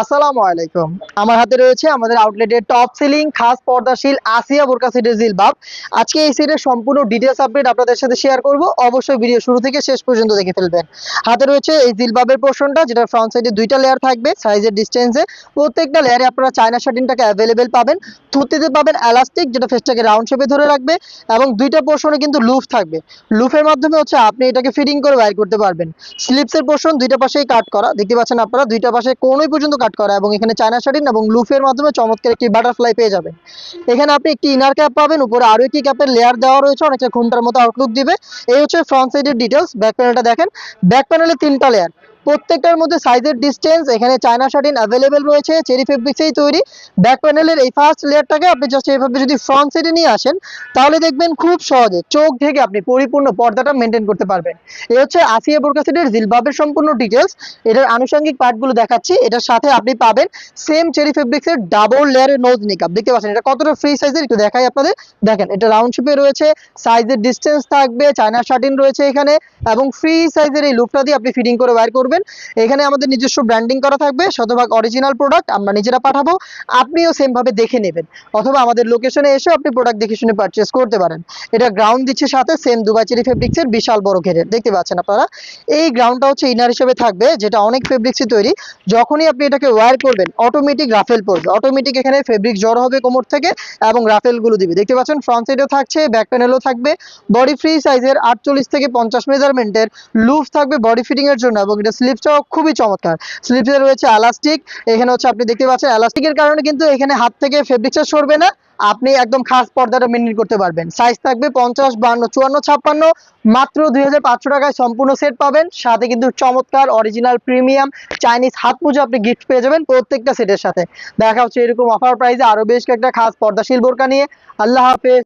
আসসালামু আলাইকুম। আমার হাতে রয়েছে আমাদের আউটলেটের টপ সিলিং খাস পর্দাশীল আসিয়া, বোরকা সিটের জিলবাব। আজকে এই সিটের সম্পূর্ণ ডিটেলস আপডেট আপনাদের সাথে শেয়ার করব। অবশ্যই ভিডিও শুরু থেকে শেষ পর্যন্ত দেখে ফেলবেন। হাতে রয়েছে এই জিলবাবের পোর্শনটা যেটা ফ্রন্ট সাইডে দুইটা লেয়ার থাকবে সাইজের ডিস্টেন্সে প্রত্যেকটা লেয়ারে আপনারা চায়না শার্টিনটাকে অ্যাভেলেবেল পাবেন। থুতিতে পাবেন এলাস্টিক যেটা ফেসটাকে রাউন্ড শেপে ধরে রাখবে। এবং দুইটা পোর্শনে কিন্তু লুফ থাকবে। লুফের মাধ্যমে হচ্ছে আপনি এটাকে ফিটিং করে বাইর করতে পারবেন। স্লিপসের পোর্শন দুইটা পাশেই কাট করা। দেখতে পাচ্ছেন আপনারা, দুইটা পাশে কোনোই পর্যন্ত কাট করা এবং এখানে চায়না শাটিন এবং লুফের মাধ্যমে চমৎকার একটি বাটারফ্লাই পেয়ে যাবেন। এখানে আপনি একটি ইনার ক্যাপ পাবেন, উপরে আরও একটি ক্যাপের লেয়ার দেওয়া রয়েছে অনেকটা ঘুমটার মতো আউটলুক দিবে। এই হচ্ছে ফ্রন্ট সাইডের ডিটেলস ব্যাক প্যানেলটা দেখেন। ব্যাক প্যানেলে তিনটা লেয়ার প্রত্যেকটার মধ্যে সাইজের ডিস্টেন্স এখানে চায়না শার্টিন অ্যাভেলেবেল রয়েছে চেরি ফেব্রিক্সেই তৈরি। ব্যাক প্যানেলের এই ফার্স্ট লেয়ারটাকে আপনি জাস্ট এইভাবে যদি ফ্রন্ট সাইডে নিয়ে আসেন, তাহলে দেখবেন খুব সহজে চোখ থেকে আপনি পরিপূর্ণ পর্দাটা মেনটেন করতে পারবেন। এই হচ্ছে আসিয়া বোরকা সেটের জিলবাবের সম্পূর্ণ ডিটেলস এটার আনুষঙ্গিক পার্টগুলো দেখাচ্ছি। এটার সাথে আপনি পাবেন সেম চেরি ফেব্রিক্সের ডাবল লেয়ারের নোজ নিকাপ দেখতে পাচ্ছেন, এটা কতটা ফ্রি সাইজের একটু দেখাই আপনাদের। দেখেন, এটা রাউন্ড শেপে রয়েছে সাইজের ডিস্টেন্স থাকবে চায়না শার্টিন রয়েছে এখানে, এবং ফ্রি সাইজের এই লুকটা দিয়ে আপনি ফিটিং করে বাইর করবেন। এখানে আমাদের নিজস্ব ব্র্যান্ডিং করা থাকবে, শতভাগ অরিজিনাল প্রোডাক্ট আমরা নিজেরা পাঠাবো, আপনিও সেম ভাবে দেখে নেবেন। অথবা আমাদের লোকেশনে এসে আপনি প্রোডাক্ট দেখে শুনে পারচেস করতে পারেন। এটা গ্রাউন্ড দিচ্ছে সাথে সেম দুবাই চেরি ফেব্রিক্সের বিশাল বড় ঘেরের দেখতে পাচ্ছেন আপনারা? এই গ্রাউন্ডটা হচ্ছে ইনার হিসেবে থাকবে, যেটা অনেক ফেব্রিক্সই তৈরি। যখনই আপনি এটাকে ওয়্যার করবেন অটোমেটিক রাফেল পড়বে। অটোমেটিক এখানে ফেব্রিক জড়ো হবে কোমর থেকে এবং রাফেলগুলো দিবে। দেখতে পাচ্ছেন ফ্রন্ট সাইডেও থাকছে ব্যাক প্যানেলও থাকবে। বডি ফ্রি সাইজের আটচল্লিশ থেকে পঞ্চাশ মেজারমেন্টের লুফ থাকবে বডি ফিটিং এর জন্য এবং এটা স্লিপসটাও খুবই চমৎকার। স্লিপসে রয়েছে এলাস্টিক, এখানে হচ্ছে আপনি দেখতে পাচ্ছেন, এলাস্টিকের কারণে কিন্তু এখানে হাত থেকে ফেব্রিক্সটা সরবে না, আপনি একদম খাস পর্দাটা মেনটেন করতে পারবেন। সাইজ থাকবে পঞ্চাশ, বান্ন, চুয়ান্ন, ছাপ্পান্ন, মাত্র দুই হাজার পাঁচশো টাকায় সম্পূর্ণ সেট পাবেন। সাথে কিন্তু চমৎকার অরিজিনাল প্রিমিয়াম চাইনিজ হাত পুজো আপনি গিফট পেয়ে যাবেন প্রত্যেকটা সেটের সাথে। দেখা হচ্ছে এরকম অফার প্রাইসে আরও বেশ কয়েকটা খাস পর্দাশীল বোরকা নিয়ে। আল্লাহ হাফেজ।